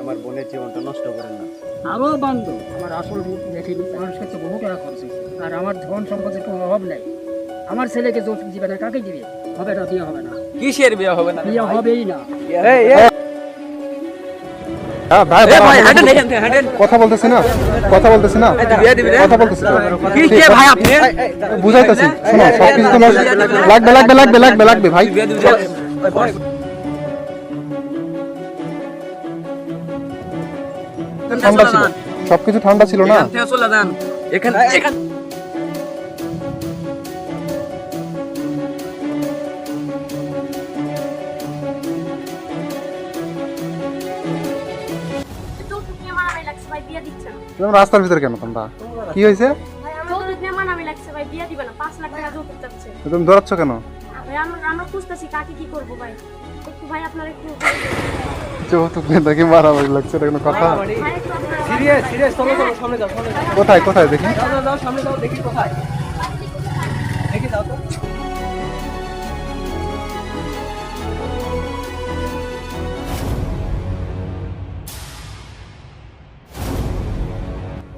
আমার বোনের জীবনটা নষ্ট করেন না। আরও বান্ধব। আমার আসল রূপ দেখেনি মানুষকে তো বহু টাকা হয়েছে আর আমার ধন সম্পদের কোনো অভাব নেই। আমার ছেলেকে যৌতুক দিবে না কাকে দিবে? হবে না বিয়ে হবে না। কিসের বিয়ে হবে না? বিয়ে হবেই না। কথা বলতেছি না কথা বলতেছি না? কথা বলতেছি তো। কি কে ভাই আপনি? বুঝাইতেছি লাগবে লাগবে লাগবে লাগবে লাগবে ভাই। ঠান্ডা ছিল। সবকিছু ঠান্ডা ছিল না? এখান এখান রাস্তার ভিতরে কেন তোমরা? কি হয়েছে? তুমি দৌড়াচ্ছ কেন? আমরা খুঁজতেছি কাকে কি করব ভাই। ভাই আপনার একটু যৌতুক নিয়ে মারামারি লাগছে এটা কোনো কথা? ভাই একটু আপনারা সিরিয়াস সিরিয়াস চলো চলো সামনে যাও সামনে যাও। কোথায় কোথায় দেখি? যাও যাও, যাও সামনে যাও দেখি কোথায়। দেখি যাও তো।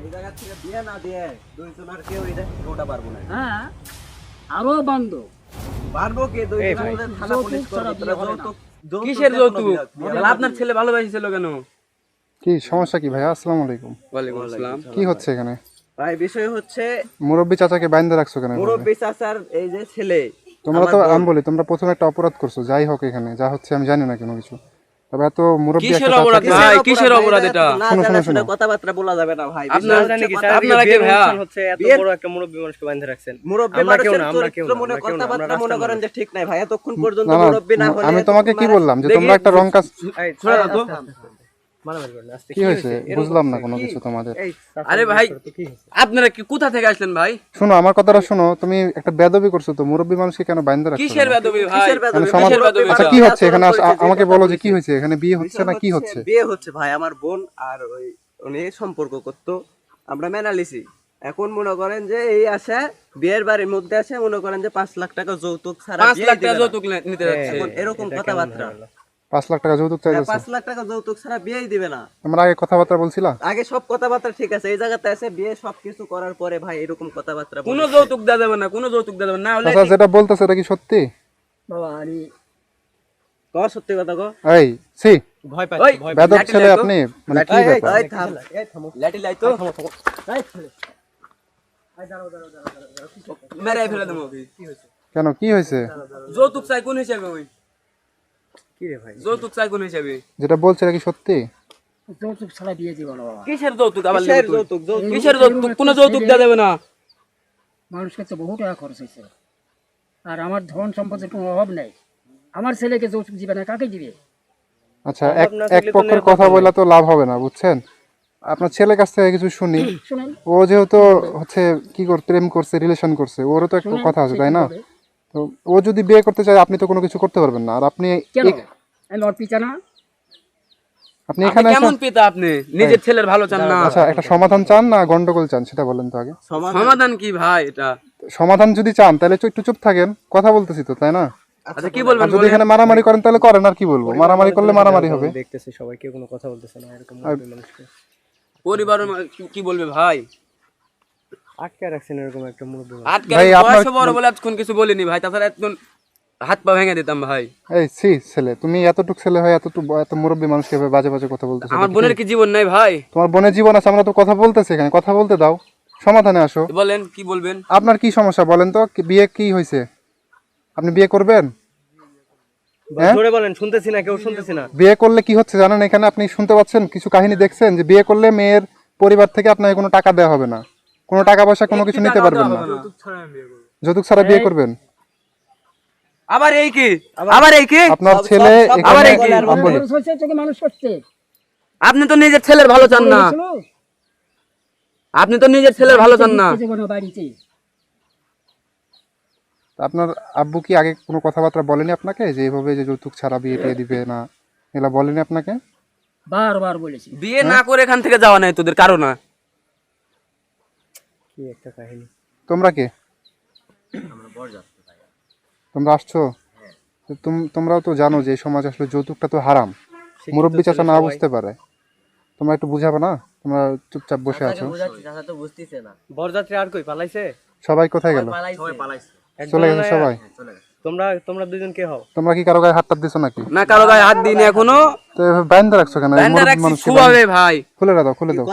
এই জায়গা থেকে বিয়ে না দিয়ে আর কেউ এটা ওটা পারব না। হ্যাঁ আরও বান্ধব। কিসের যৌতুক? আপনার ছেলে ভালোবাসিছিল কেন? কি সমস্যা কি ভাইয়া? আসসালামু আলাইকুম। ওয়ালাইকুম আসসালাম। কি হচ্ছে এখানে? ভাই বিষয় হচ্ছে মুরব্বী চাচাকে বাইন্দা রাখছো কেন মুরব্বী চাচার এই যে ছেলে তোমরা তো আমি বলি তোমরা প্রথমে একটা অপরাধ করছ যাই হোক এখানে যা হচ্ছে আমি জানি না কোনো কিছু। তবে এত মুরব্বী কিসের অপরাধ ভাই, কিসের অপরাধ এটা? শোনো। কথাবার্তা বলা যাবে না ভাই। আপনারা জানি হচ্ছে আপনারা কে এত বড় একটা মুরব্বী মানুষকে বাঁধে রাখছেন। মুরব্বী আমরা কেউ না, আমরা কেউ মনে কথাবার্তা মনে করেন যে ঠিক নাই ভাই এতক্ষণ পর্যন্ত না না মুরব্বী না হলে আমি তোমাকে কি বললাম যে তোমরা একটা রং কাজ এই, না তো। আস্তে, আস্তে, আস্তে। মারামারি করেন না, আস্তে। কি হয়েছে? বুঝলাম না কোনো কিছু তোমাদের। আরে ভাই তো কি হয়েছে? আপনারা কি কোথা থেকে আসলেন ভাই? শোনো আমার কথাটা শোনো তুমি একটা বেদবি করছ তো মুরব্বী মানুষকে কেন বাইন্ধে রাখছো কিসের বেদবি ভাই? কিসের বেদবি? সমাজ- কিসের বেদবি আচ্ছা কি হচ্ছে এখানে? আমাকে বলো যে কি হয়েছে? এখানে বিয়ে হচ্ছে না কি হচ্ছে? বিয়ে হচ্ছে ভাই আমার বোন আর ওই উনি সম্পর্ক করতো। আমরা মেনা লিছি এখন মনে করেন যে এই আসে বিয়ের বাড়ির মধ্যে আছে মনে করেন যে পাঁচ লাখ টাকা যৌতুক ছাড়া পাঁচ বিয়ে লাখ টাকা যৌতুক নিতে যাচ্ছে। এরকম কথাবার্তা। পাঁচ লাখ টাকা যৌতুক পাঁচ লাখ টাকা যৌতুক ছাড়া বিয়েই দিবে না। তোমরা আগে কথাবার্তা বলছিলা? আগে সব কথাবার্তা ঠিক আছে এই জায়গাতে আছে বিয়ে সবকিছু করার পরে ভাই এরকম কথাবার্তা কোনো যৌতুক দেওয়া যাবে না কোনো যৌতুক দেওয়া যাবে না। না হলে আচ্ছা যেটা বলতেছে এটা কি সত্যি? বাবা আমি কর সত্যি কথা কো? এই সি ভয় পাচ্ছি, ভয় বেদব ছেলে আপনি মানে কি এই, ব্যাপার? এই, থাম। লাঠি লাই তো মেরে ফেলে দেবো। কেন কি হয়েছে? যৌতুক চাই কোন হিসাবে ওই? যৌতুক চাই কোন হিসাবে? যেটা বলছে কি সত্যি? যৌতুক ছাড়া বিয়ে দিব না বাবা। কিসের যৌতুক আবার কিসের যৌতুক? কিসের যৌতুক? কোনো যৌতুক দেওয়া যাবে না। মানুষকে তো বহু টাকা খরচ হয়েছে। আর আমার ধন সম্পদের কোনো অভাব নেই। আমার ছেলেকে যৌতুক দিবে না কাকে দিবে? আচ্ছা এক আপনার এক ছেলে পক্ষের কথা বললে তো লাভ হবে না বুঝছেন? আপনার ছেলের কাছ থেকে কিছু শুনি। ও যেহেতু হচ্ছে কি কর প্রেম করছে রিলেশন করছে ওরও তো একটা কথা আছে তাই না? তো ও যদি বিয়ে করতে চায় আপনি তো কোনো কিছু করতে পারবেন না। আর আপনি আমি ওর না। আপনি আপনি এখানে কেমন পিতা আপনি? নিজের ছেলের ভালো চান না। আচ্ছা একটা সমাধান চান না গন্ডগোল চান সেটা বলেন তো আগে। সমাধান সমাধান কি ভাই এটা? সমাধান যদি চান তাহলে একটু চুপ থাকেন কথা বলতেছি তো তাই না? আচ্ছা কি বলবেন যদি এখানে মারামারি করেন তাহলে করেন আর কি বলব? মারামারি করলে মারামারি হবে। দেখতেছে সবাই কেউ কোনো কথা বলতেছে না এরকম মানুষকে। পরিবারের কি- বলবে ভাই? আটকে রাখছেন এরকম একটা মুরব্বী আপনার- বয়স বড় বলে কিছু বলিনি ভাই তাছাড়া এতক্ষণ হাত পা ভেঙে দিতাম ভাই। এই সি ছেলে তুমি এতটুক ছেলে হয় এতটুকু এত মুরব্বী মানুষকে এভাবে বাজে বাজে কথা বলতেছো? আমার বোনের কি জীবন নাই ভাই? তোমার বোনের জীবন আছে আমরা তো কথা বলতেছি এখানে কথা বলতে দাও। সমাধানে আসো। বলেন কি বলবেন? আপনার কি সমস্যা বলেন তো বিয়ে কি হয়েছে? আপনি বিয়ে করবেন? হ্যাঁ? জোরে বলেন শুনতেছি না কেউ শুনতেছি না। বিয়ে করলে কি হচ্ছে জানেন এখানে? আপনি শুনতে পাচ্ছেন কিছু কাহিনী দেখছেন যে বিয়ে করলে মেয়ের পরিবার থেকে আপনাকে কোনো টাকা দেওয়া হবে না। কোনো টাকা পয়সা কোনো কিছু নিতে পারবেন না। যৌতুক ছাড়া বিয়ে করবেন? আবার এই কি? আবার এই কি? আপনার ছেলে আবার এই কি? মানুষ আপনি তো নিজের ছেলের ভালো চান না। আপনি তো নিজের ছেলের ভালো চান না। আপনার আব্বু কি আগে কোনো কথাবার্তা বলেনি আপনাকে? যে এভাবে যে যৌতুক ছাড়া বিয়ে টিয়ে দিবে না এগুলা বলেনি আপনাকে? বারবার বলেছি। বিয়ে না করে এখান থেকে যাওয়া নাই তোদের কারণ না। কি একটা কাহিনী। তোমরা কে? তোমরা আসছো? তো তুম- তোমরাও তো জানো যে এই সমাজ আসলে যৌতুকটা তো হারাম। মুরব্বী চাচা না বুঝতে পারে। তোমরা একটু বুঝাবে না? তোমরা চুপচাপ বসে আছো। বরযাত্রী আর কই পালাইছে? সবাই কোথায় গেল? একজন চলে গেছে সবাই? তোমরা তোমরা দুজন কে হও? তোমরা কি কারও গায়ে হাত টাত দিছো নাকি? না কারও গায়ে হাত দিইনি এখনও। তো রাখছো কেন? রাখছি মানুষকে ভাই। খুলে দাও খুলে দাও।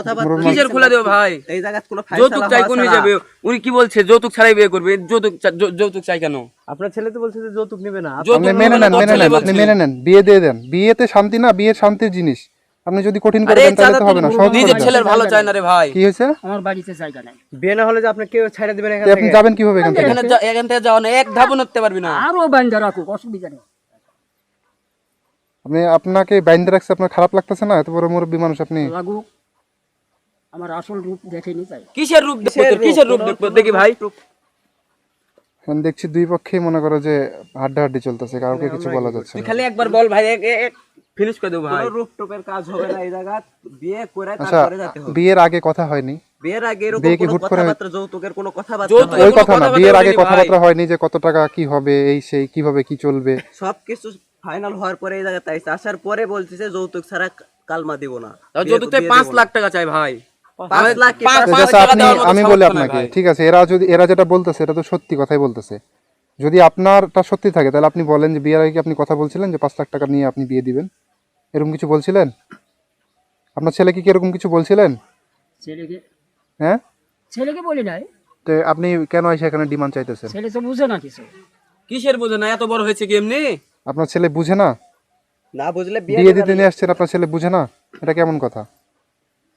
কিসের খুলে দেবো ভাই? এই জায়গায় কোনো যৌতুক চাই কোন হিসাবে উনি কি বলছে? যৌতুক ছাড়াই বিয়ে করবে। যৌতুক যৌতুক চাই কেন? আপনার ছেলে তো বলছে যে যৌতুক নেবে না। আপনি মেনে না, নেন মেনে নেন আপনি মেনে নেন। বিয়ে দিয়ে দেন। বিয়েতে শান্তি না বিয়ের শান্তির জিনিস। আপনি যদি কঠিন করে দেন তাহলে তো হবে না সহজ নিজের ছেলের ভালো চায় না রে ভাই। কি হয়েছে? আমার বাড়িতে জায়গা নাই। বিয়ে না হলে যে আপনি কেউ ছাইড়া দিবেন এখান আপনি যাবেন কীভাবে এখান থেকে? এখানে যা- এখান থেকে যাওয়া না এক ধাপও নড়তে পারবি না। আরও বান্ধা রাখুক অসুবিধা নেই। আপনি আপনাকে বাইন্ধে রাখছে আপনার খারাপ লাগতেছে না? এত বড় মুরব্বী মানুষ আপনি। লাগুক আমার আসল রূপ দেখেনি তাই কিসের রূপ দেখব কিসের রূপ দেখব? দেখি ভাই। এখন দেখছি দুই পক্ষেই মনে করো যে হাড্ডাহাড্ডি চলতেছে কাউকে কিছু বলা যাচ্ছে না। খালি একবার বল ভাই ফিনিশ করে দেবো ভাই। কোনো রূপটপের কাজ হবে না এই জায়গা বিয়ে করে আচ্ছা তারপরে যেতে হবে। বিয়ের আগে কথা হয়নি। বিয়ের আগে এরকম কোনো কথাবার্তা যৌতুকের কোনো কথাবার্তা যৌতুক- ওই কথা না বিয়ের আগে। কথাবার্তা হয়নি যে কত টাকা কি হবে এই সেই কীভাবে কি চলবে। সবকিছু ফাইনাল হওয়ার পরে এই জায়গায় তাইছে আসার পরে বলতেছে যৌতুক ছাড়া কালমা দিব না। যৌতুক বিয়ে পাঁচ লাখ টাকা চাই ভাই। আপনি আমি বলি আপনাকে ঠিক আছে এরা যদি এরা যেটা বলতেছে এটা তো সত্যি কথাই বলতেছে। যদি আপনারটা সত্যি থাকে তাহলে আপনি বলেন যে বিয়ের আগে আপনি কথা বলছিলেন যে পাঁচ লাখ টাকা নিয়ে আপনি বিয়ে দিবেন? এরকম কিছু বলছিলেন? আপনার ছেলে কি এরকম কিছু বলছিলেন? ছেলেকে হ্যাঁ? ছেলেকে বলি নাই। তো আপনি কেন এসে এখানে ডিমান্ড চাইতেছেন? ছেলে তো বুঝে না কিছু। কিসের বোঝে না? এত বড় হয়েছে কি এমনি? আপনার ছেলে বুঝে না? না বুঝলে বিয়ে বিয়ে দিতে নিয়ে আসছেন আপনার ছেলে বুঝে না? এটা কেমন কথা?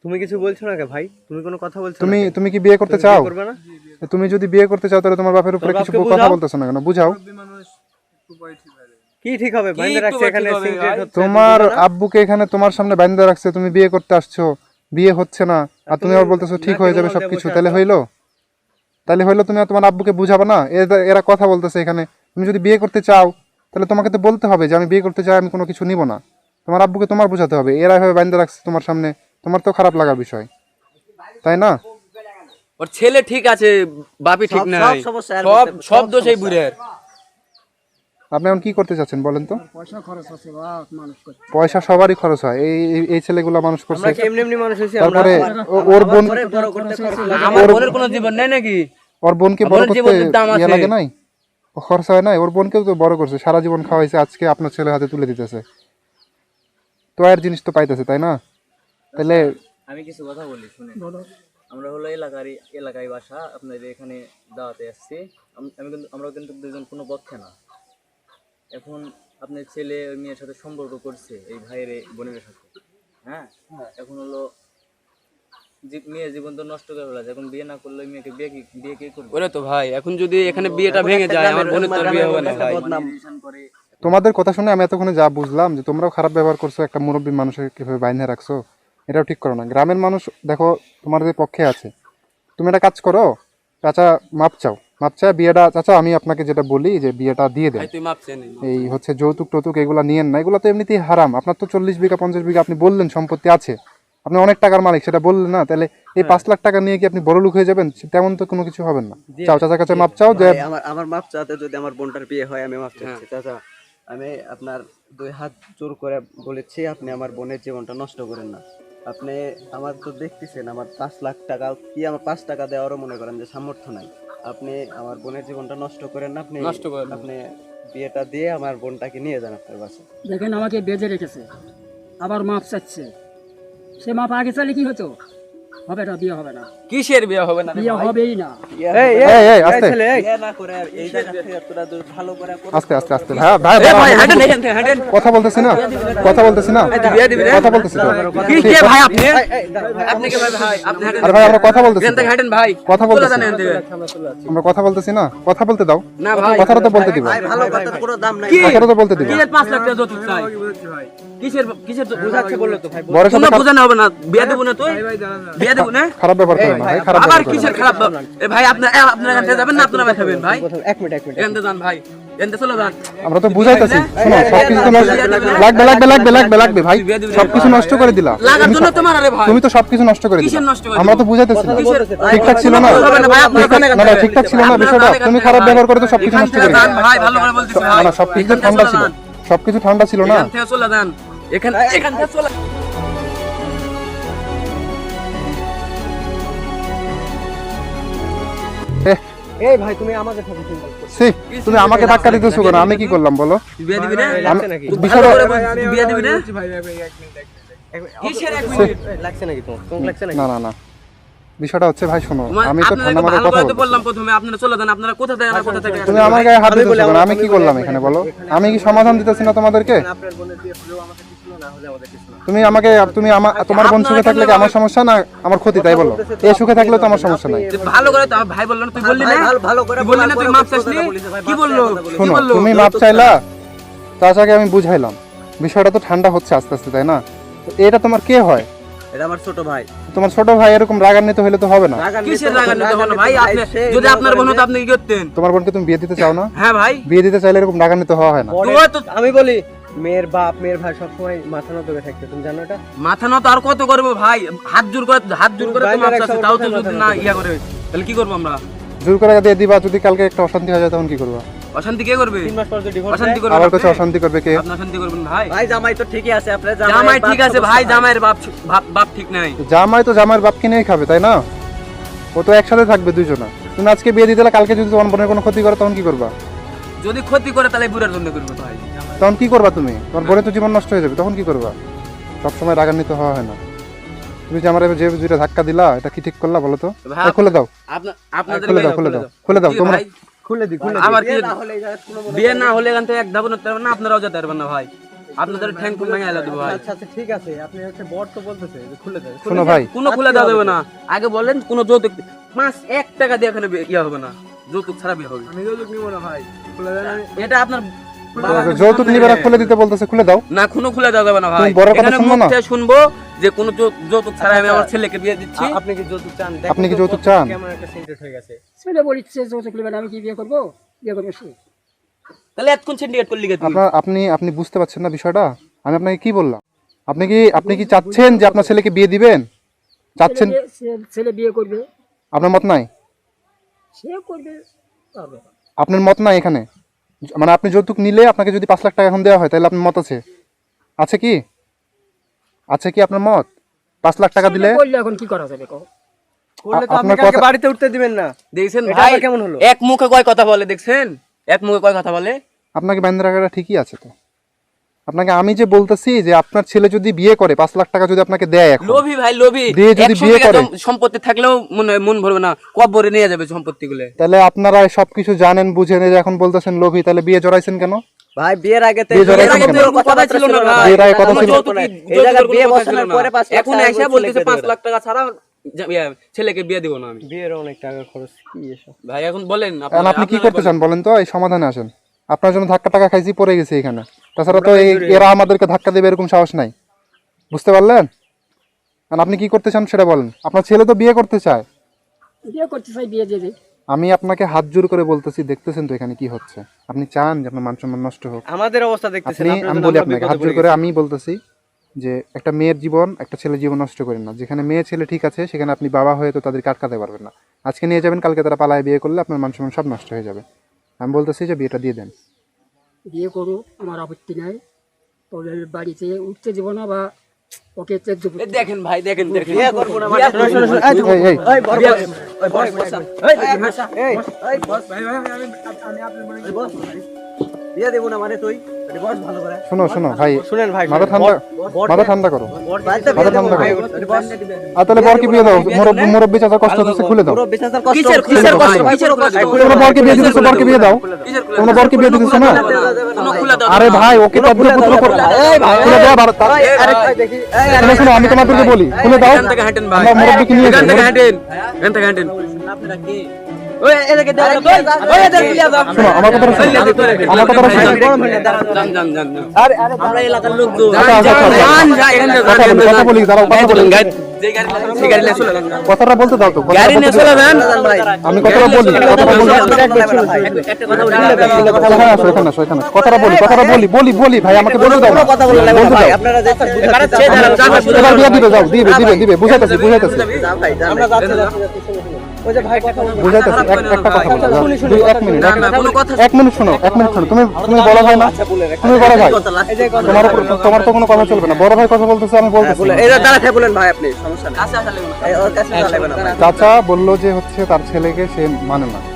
তুমি কিছু বলছো না কে ভাই? তুমি কোনো কথা বলছো তুমি তুমি কি বিয়ে করতে চাও? করবে না? তুমি যদি বিয়ে করতে চাও তাহলে তোমার বাপের উপরে কিছু কথা বলতেছো না কেন? বুঝাও। কি ঠিক হবে? বাইন্দা রাখছে এখানে তোমার আব্বুকে এখানে তোমার সামনে রাখছে তুমি বিয়ে করতে আসছো বিয়ে হচ্ছে না। আর তুমি আবার বলতেছো ঠিক হয়ে যাবে সবকিছু। তাহলে হইল? তাহলে হইল তুমি তোমার আব্বুকে বুঝাবে না? এরা- এরা কথা বলতেছে এখানে। তুমি যদি বিয়ে করতে চাও তাহলে তোমাকে তো বলতে হবে যে আমি বিয়ে করতে চাই আমি কোনো কিছু নিব না। তোমার আব্বুকে তোমার বোঝাতে হবে। এরা এভাবে বান্ধা রাখছে তোমার সামনে। তোমার তো খারাপ লাগার বিষয়। তাই না? ওর ছেলে ঠিক আছে বাপি ঠিক নাই। সব সব দোষ এই বুড়ের। আপনি এখন কি করতে চাচ্ছেন বলেন তো? পয়সা খরচ আছে বাপ মানুষ করতে। পয়সা সবারই খরচ হয়। এই এই- ছেলেগুলা মানুষ করছে। আমরা এমনি এমনি মানুষ হইছি আমরা তারপরে ওর বোন পরে বড় করতে খরচ আমার বোনের কোনো জীবন নেই নাকি? ওর বোনকে বড় করতে ইয়ে আছে। লাগে নাই? খরচা হয় নাই? ওর বোনকেও তো বড় করছে। সারা জীবন খাওয়াইছে আজকে আপনার ছেলে হাতে তুলে দিতেছে। তো আর জিনিস তো পাইতেছে তাই না? তাহলে আমি কিছু কথা বলি শুনে আমরা হলো এলাকারই এলাকায় বাসা আপনাদের এখানে দাওয়াতে আসছি। আমি কিন্তু আমরা কিন্তু দুজন কোনো পক্ষে না। এখন আপনার ছেলে ওই মেয়ের সাথে সম্পর্ক করছে এই ভাইয়ের বোনের সাথে। হ্যাঁ? এখন হলো যে- মেয়ের জীবন তো নষ্ট করে ফেলা এখন বিয়ে না করলে মেয়েকে বিয়ে কি বিয়ে কে করবে? ওরে তো ভাই এখন যদি এখানে বিয়েটা ভেঙে যায় আমার বোনের তো বিয়ে হবে না। ভাই তোমাদের কথা শুনে আমি এতক্ষণে যা বুঝলাম যে তোমরাও খারাপ ব্যবহার করছ একটা মুরব্বী মানুষের কীভাবে বাইন্ধে রাখছো। এটাও ঠিক করো না। গ্রামের মানুষ দেখো তোমাদের পক্ষে আছে। তুমি একটা কাজ করো চাচা মাপ চাও। মাপ চাও বিয়েটা চাচা আমি আপনাকে যেটা বলি যে বিয়েটা দিয়ে দেন। নি এই হচ্ছে যৌতুক টৌতুক এগুলো নিয়েন না। এগুলো তো এমনিতেই হারাম। আপনার তো চল্লিশ বিঘা পঞ্চাশ বিঘা আপনি বললেন সম্পত্তি আছে। আপনি অনেক টাকার মালিক সেটা বললেন না। তাহলে এই পাঁচ লাখ টাকা নিয়ে কি আপনি বড় লোক হয়ে যাবেন? তেমন তো কোনো কিছু হবে না। চাও চাচার কাছে মাপ চাও যে আমার আমার মাপ চাতে যদি আমার বোনটার বিয়ে হয় আমি মাপ চাচ্ছি চাচা আমি আপনার দুই হাত জোর করে বলেছি আপনি আমার বোনের জীবনটা নষ্ট করেন না। আপনি আমার তো দেখতেছেন আমার পাঁচ লাখ টাকা কি আমার পাঁচ টাকা দেওয়ারও মনে করেন যে সামর্থ্য নাই। আপনি আমার বোনের জীবনটা নষ্ট করেন না আপনি নষ্ট করেন আপনি বিয়েটা দিয়ে আমার বোনটাকে নিয়ে যান আপনার বাসে। দেখেন আমাকে বেঁধে রেখেছে আবার মাপ চাচ্ছে। সে মাপ আগে চাইলে কি হতো? হবে না বিয়ে হবে না। কিসের বিয়ে হবে না বিয়ে হবেই না। এই এই, এই, এই আস্তে। বিয়ে না করে এই জায়গা থেকে তোরা ভালো করে আস্তে আস্তে আস্তে। ভাই ভাই ভাই ভাই, হাঁটেন হাঁটেন কথা বলতেছি না। কথা বলতেছি না। বিয়ে দিবি কথা বলতেছি তো। কি কে ভাই আপনি? আপনি কে ভাই ভাই? আপনি হাঁটেন আরে ভাই আমরা কথা বলতেছি এখান থেকে হাঁটেন ভাই। কথা বলতেছি যান এখান থেকে। আমরা কথা বলতেছি না। কথা বলতে দাও। না ভাই। কথাটা তো বলতে দিবা। ভাই ভালো কথার কোনো দাম নাই। কথাটা তো বলতে দিবা। কিসের পাঁচ লাখ টাকা যৌতুক চাই? কিসের কিসের বুঝাচ্ছে বলল তো ভাই বড় বোঝানো হবে না বিয়ে দেবো না তুই? বিয়ে দেবো না? খারাপ ব্যবহার করে না ভাই খারাপ আবার কিসের খারাপ এ ভাই আপনার এখান থেকে যাবেন না? আপনারা খাবেন ভাই? এক মিনিট এক মিনিট। এখান থেকে যান ভাই। আমরা তো বুঝাইতেছি। শোনো সবকিছু তো নষ্ট লাগবে লাগবে লাগবে লাগবে লাগবে ভাই। সবকিছু নষ্ট করে দিলা। লাগার জন্য তোমার আরে ভাই। তুমি তো সবকিছু নষ্ট করে দিলা। আমরা তো বুঝাইতেছি। ঠিকঠাক ছিল না। না ঠিকঠাক- না না ঠিকঠাক ছিল না বিষয়টা। তুমি খারাপ ব্যবহার করে তো সবকিছু নষ্ট করে দিলা। ভালো না সবকিছু ঠান্ডা ছিল। সবকিছু ঠান্ডা ছিল না। এখান থেকে চলে যান। এখান এখান থেকে চলে এই ভাই তুমি চিন্তা করছ। সি তুমি আমাকে ধাক্কা দিতেছো কেন? আমি কি করলাম বলো? বিয়ে দিবি না? বিয়ে দিবি না? কিসের এক মিনিট? লাগছে নাকি তোমার? তোমার লাগছে নাকি? না না না। বিষয়টা হচ্ছে ভাই শোনো আমি তো আপনাদেরকে ঠান্ডা মাথায় কথা করে তো বলছি। বললাম প্রথমে আপনারা চলে যান আপনারা কোথা থেকে না কোথা থেকে তুমি আমার গায়ে হাত দিতেছো কেন? আমি কি করলাম এখানে বলো? আমি কি সমাধান দিতেছি না তোমাদেরকে? আপনার বোনের বিয়ে হলে না তুমি আমাকে তুমি আমার তোমার বোন সুখে থাকলে আমার সমস্যা না? আমার ক্ষতি তাই বলো। এ সুখে থাকলে তো আমার সমস্যা নাই। ভালো করে তো ভাই বলল তুই বললি না? ভালো- ভালো করে তুই বললি না তুই মাপ ভাই, কি বলল? শোনো তুমি মাপ চাইলা? চাচাকে আমি বুঝাইলাম। বিষয়টা তো ঠান্ডা হচ্ছে আস্তে আস্তে তাই না? এটা তোমার কে হয়? এটা আমার ছোট ভাই। তোমার ছোট ভাই এরকম রাগান্বিত হলে তো হবে না। কিসের হতো, রাগান্বিত হলো ভাই? আপনি যদি আপনার বোন হতো আপনি কি করতেন? তোমার বোনকে তুমি বিয়ে দিতে চাও না? হ্যাঁ ভাই। বিয়ে দিতে চাইলে এরকম রাগান্বিত হওয়া হয় না। তুই তো আমি বলি মেয়ের বাপ মেয়ের ভাই সবসময় মাথা নত করে থাকতে তুমি জানো এটা? মাথা নত আর কত করব ভাই? হাত জোর করে হাত জোর করে তো ভাই, মাপ আর চাচ্ছে একটা তাও তো যদি না ইয়া করে তাহলে কি করব আমরা? জোর করে দিয়ে দিবা যদি কালকে একটা অশান্তি হয়ে যায় তখন কি করবা? অশান্তি কে করবে? তিন মাস পর যদি ডিভোর্স অশান্তি করবে আবার কাছে অশান্তি করবে কে? আপনি অশান্তি করবেন ভাই। ভাই জামাই তো ঠিকই আছে আপনার জামাই ঠিক বাপ আছে ভাই জামাইয়ের বাপ বাপ- ঠিক নাই। জামাই তো জামাইয়ের বাপকে নিয়েই খাবে তাই না? ও তো একসাথে থাকবে দুইজনা। তুমি আজকে বিয়ে দিতে দিলে কালকে যদি তোমার বোনের কোনো ক্ষতি করে তখন কি করবা? যদি ক্ষতি করে তাহলে বুড়ার জন্য করবে ভাই। তখন কি করবা তুমি? তোমার বোনের তো জীবন নষ্ট হয়ে যাবে তখন কি করবা? সবসময় রাগান্বিত হওয়া হয় না। তুমি যে আমার যে দুইটা ধাক্কা দিলা এটা কি ঠিক করলা বলো তো? খুলে দাও। খুলে দাও খুলে দাও খুলে দাও কি তোমরা খুলে দি খুলে আমার কি না হলে এই জায়গায় কোনো বিয়ে না হলে এখান থেকে এক ধাপ যেতে পারবেন না আপনারাও যেতে পারবেন না ভাই। আপনাদের ঠ্যাং ফুল ভেঙে এলো দেবো ভাই। আচ্ছা আচ্ছা ঠিক আছে। আপনি হচ্ছে বর তো বলতেছে যে খুলে দেয় শোনো ভাই। কোনো খুলে দেওয়া যাবে না। আগে বলেন কোনো যৌতুক মাস এক টাকা দিয়ে এখানে ইয়া হবে না। যৌতুক ছাড়া বিয়ে হবে। আমি যৌতুক নিব না ভাই। খুলে দেন। এটা আপনার যৌতুক নিবেরা খুলে দিতে বলতেছে খুলে দাও। না কোনো খুলে দেওয়া যাবে না ভাই। তুমি কথা শুনব না? শুনব যে কোনো যৌতুক ছাড়া আমি আমার ছেলেকে বিয়ে দিচ্ছি। আপনি কি যৌতুক চান? আপনি কি যৌতুক চান? কেমন একটা সিনক্রেট হয়ে গেছে। ছেলে বলিচ্ছে যৌতুক নেবেন আমি কি বিয়ে করব? বিয়ে করব সে। তাহলে এতক্ষণ সিন্ডিকেট করলি কে আপনি আপনি বুঝতে পারছেন না বিষয়টা? আমি আপনাকে কি বললাম? আপনি কি আপনি কি চাচ্ছেন যে আপনার ছেলেকে বিয়ে দিবেন? চাচ্ছেন ছেলে বিয়ে- সে- ছেলে বিয়ে করবে। আপনার মত নাই? সে করবে। আপনার মত নাই এখানে? মানে আপনি যৌতুক নিলে আপনাকে যদি পাঁচ লাখ টাকা এখন দেওয়া হয় তাহলে আপনার মত আছে? আছে কি? আছে কি আপনার মত? পাঁচ লাখ টাকা দিলে এখন কি করা যাবে কও করলে তো আপনি আপনার কালকে কথা- বাড়িতে উঠতে দিবেন না। দেখছেন ভাই কেমন হলো? এক মুখে কয় কথা বলে দেখছেন? এক মুখে কয় কথা বলে? আপনাকে বাইন্দা রাখাটা ঠিকই আছে তো। আপনাকে আমি যে বলতেছি যে আপনার ছেলে যদি বিয়ে করে পাঁচ লাখ টাকা যদি আপনাকে দেয় এখন লোভী ভাই লোভী। দিয়ে যদি বিয়ে করে? সম্পত্তি থাকলেও মনে মন ভরবে না কবরে নিয়ে যাবে সম্পত্তি গুলো তাহলে আপনারা সবকিছু জানেন বুঝেন এই যে এখন বলতেছেন লোভী তাহলে বিয়ে জড়াইছেন কেন? ভাই বিয়ের আগে কথা ছিল না ভাই। বিয়ের আগে কথা ছিল? এই কোনো বিয়ে বসানোর পরে পাঁচ লাখ এখন এসে বলতেছে লাখ টাকা ছাড়া ছেলেকে বিয়ে দিব না আমি। বিয়ের অনেক টাকা খরচ কি এসব? ভাই এখন বলেন আপনি কি করতে চান বলেন তো? এই সমাধানে আসেন। আপনার জন্য ধাক্কা টাকা খাইছি পড়ে গেছে এখানে। তাছাড়া তো এই এরা আমাদেরকে ধাক্কা দেবে এরকম সাহস নাই। বুঝতে পারলেন? আপনি কি করতে চান সেটা বলেন। আপনার ছেলে তো বিয়ে করতে চায়। বিয়ে করতে চাই বিয়ে দিই। আমি আপনাকে হাত জোর করে বলতেছি দেখতেছেন তো এখানে কি হচ্ছে? আপনি চান যে আপনার মান সম্মান নষ্ট হোক। আমাদের অবস্থা দেখতেছেন আপনি আমি বলি আপনাকে হাত জোর করে আমি বলতেছি যে একটা মেয়ের জীবন একটা ছেলের জীবন নষ্ট করেন না। যেখানে মেয়ে ছেলে ঠিক আছে সেখানে আপনি বাবা হয়ে তো তাদেরকে আটকাতে পারবেন না। আজকে নিয়ে যাবেন কালকে তারা পালায় বিয়ে করলে আপনার মান সম্মান সব নষ্ট হয়ে যাবে। আমি বলতেছি যে বিয়েটা দিয়ে দেন। বিয়ে করো আমার আপত্তি নাই তবে বাড়িতে উঠতে দেবো না বা ওকে দেখেন ভাই দেখেন দেখেন মানে-। বিয়ে দেবো না মানে তুই? বস ভালো করে। শোনো শোনো ভাই শুনেন ভাই মাথা ঠান্ডা মাথা ঠান্ডা করো। মাথা ঠান্ডা করো। আর তাহলে বরকে বিয়ে দাও। মুরব্বী মুরব্বী চাচা কষ্ট হচ্ছে খুলে দাও। পুরো বিছানার কষ্ট কিসের। কিসের কষ্ট? কিসের কষ্ট? তোমরা বরকে বিয়ে দিতেছো বরকে বিয়ে দাও। তোমরা? বরকে বিয়ে দিতেছো না? আরে ভাই ওকে তো পুরো করে। এই ভাই, খুলে দাও আর আরে দেখি। এই, শোনো আমি তোমাদেরকে বলি খুলে দাও। এখান থেকে হাঁটেন ভাই। আমরা মুরব্বীকে নিয়ে এখান থেকে হাঁটেন। এখান থেকে হাঁটেন। ওই এদিকে আচ্ছা, আচ্ছা, বলি। বলি, বলি। কথাটা বলতে দাও তো গাড়ি নিয়ে চলে যান আমি কথাটা বলি কথাটা বলি বলে। কথাটা বলি কথাটা বলি বলি বলি ভাই আমাকে বলতে দাও কথা বলে লাগবে ভাই দাও আপনারা দিবে দিবে দিবে বুঝাইতেছি বুঝাইতেছি বুঝাইতেছি এক একটা কথা বলো। এক মিনিট এক- শোনো এক মিনিট শোনো। তুমি তুমি বড় ভাই না? তুমি বড় ভাই। কথা last এ কথা তোমার তোমার তো কোনো কথা চলবে না। বড় ভাই কথা বলতেছে আমি বলতেছি। বলে, এই যে দাঁড়াতে বলেন ভাই আপনি সমস্যা নেই। আচ্ছা আচ্ছা লেগুন। এই ওর কাছে দাঁড়াবেন না চাচা বলল যে হচ্ছে তার ছেলেকে সে মানে না।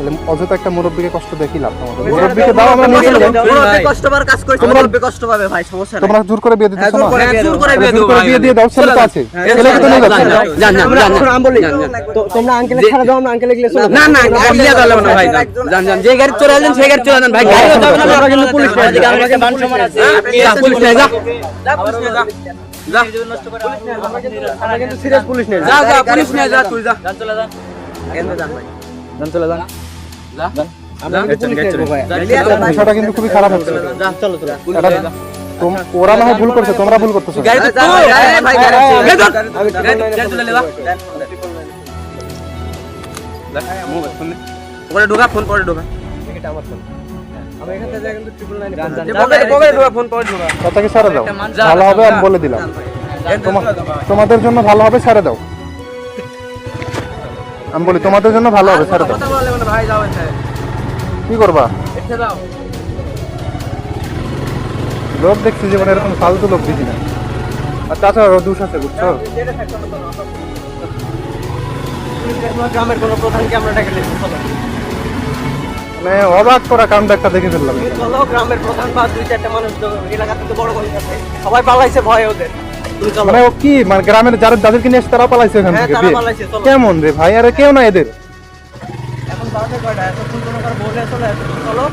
তাহলে অযথা একটা মুরব্বীকে কষ্ট দেখি লাভ তোমাদের মুরব্বীকে দাও আমরা নিয়ে চলে যাই মুরব্বি কষ্ট পাওয়ার কাজ করছে তোমরা- মুরব্বি কষ্ট পাবে ভাই সমস্যা নাই। তোমরা জোর করে বিয়ে দিতেছো না হ্যাঁ, বিয়ে জোর করে বিয়ে জোর ভাই। বিয়ে দিয়ে দাও ছেলে তো আছে। ছেলেকে তো নিয়ে যাচ্ছে। যান, যান, যান, যান, যান। তোমরা আঙ্কেলে ছাড়া দাও আমরা আঙ্কেলে গেলে চলে। না না ইয়া গেল না ভাই যান যান যে গাড়ি চলে আসেন সেই গাড়ি চলে যান ভাই গাড়ি যাবে না আমরা কিন্তু পুলিশ নিয়ে যাই। আমাদের মান সম্মান আছে। যা, পুলিশ নিয়ে যা যা। পুলিশ নিয়ে যা। যা। আমরা কিন্তু সিরিয়াস পুলিশ নিয়ে যা যা পুলিশ নিয়ে যা তুই যা। কেন ভাই যান চলে যান যা আমরা কিন্তু পুলিশ নিয়ে যাব ভাই বিষয়টা কিন্তু খুবই খারাপ হচ্ছে ওরা না ভুল করছে তোমরা ভুল করতেছো। পরে ঢোকা ফোন পরে ঢোকা আমার ফোন দাও ভালো হবে আমি বলে দিলাম তোমাদের জন্য ভালো হবে ছেড়ে দাও আমি বলি তোমাদের জন্য ভালো হবে মানে এসে কি করবা? লোক দেখছি জীবনে এরকম ফালতু লোক দেখি না। আর তাছাড়া দোষ আছে বুঝছ? গ্রামের কোনো প্রধানকে আমরা ডেকে মানে অবাক করা কাণ্ড একটা দেখে ফেললাম। গ্রামের প্রধান বা দুই চারটা মানুষ তো বড় হয়ে সবাই পালাইছে ভয় ওদের। মানে ও কি মানে গ্রামের যারা যাদেরকে নিয়ে এসে তারা পালাইছে হ্যাঁ থেকে কেমন রে ভাই? আরে কেউ না এদের। এখন বাজে কয়টা? এত কোনো কার বলে চলে চলো।